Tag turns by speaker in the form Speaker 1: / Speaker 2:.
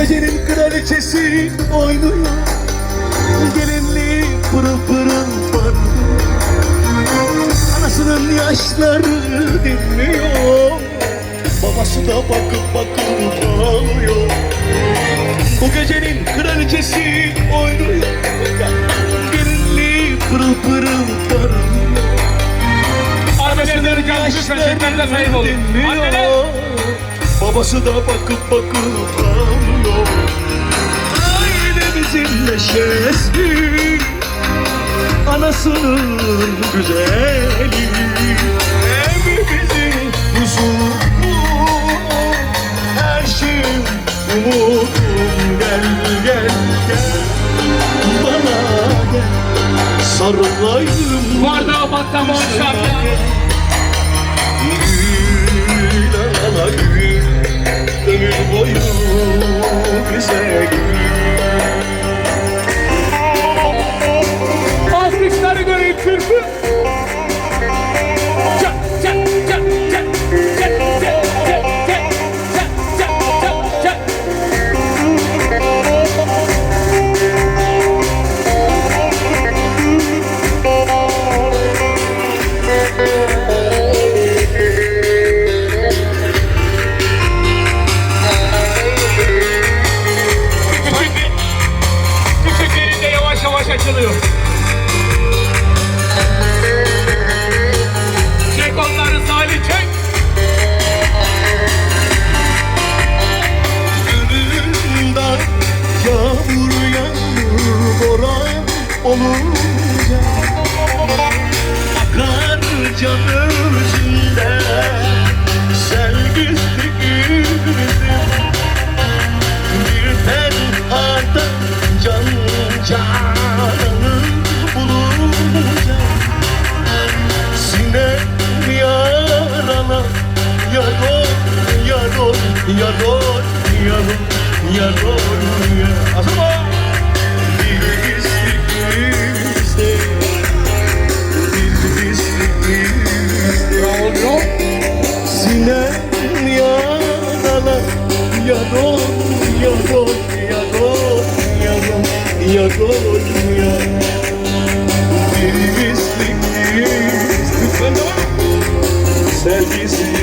Speaker 1: Gecenin kraliçesi oynuyor. Gelinliği pırıl pırıl parlıyor. Anasının yaşları dinliyor Babası da bakıp bakıp ağlıyor. Bu gecenin kraliçesi oynuyor. Gelinliği pırıl pırıl parlıyor.
Speaker 2: Anasının yaşları
Speaker 1: dinliyor Babası da bakıp bakıp ağlıyor Ailemizin neşesi Anasının güzeli. Evimizin huzuru. Her şeyim umudum Gel gel gel. Bana gel. Sarılayım.
Speaker 2: Var damatla boğuşarken.
Speaker 1: Gül is it? Olunca Akar can özünde sel güzdü güzdüm Bir tenhada can cananı bulunca Sinem yarana Yarol, yarol, yarol, yarol, yarol, yarol Asma! Bir Yagol, yagol, yagol, yagol, yagol, yagol Beni mislik, mislik bana Sergisi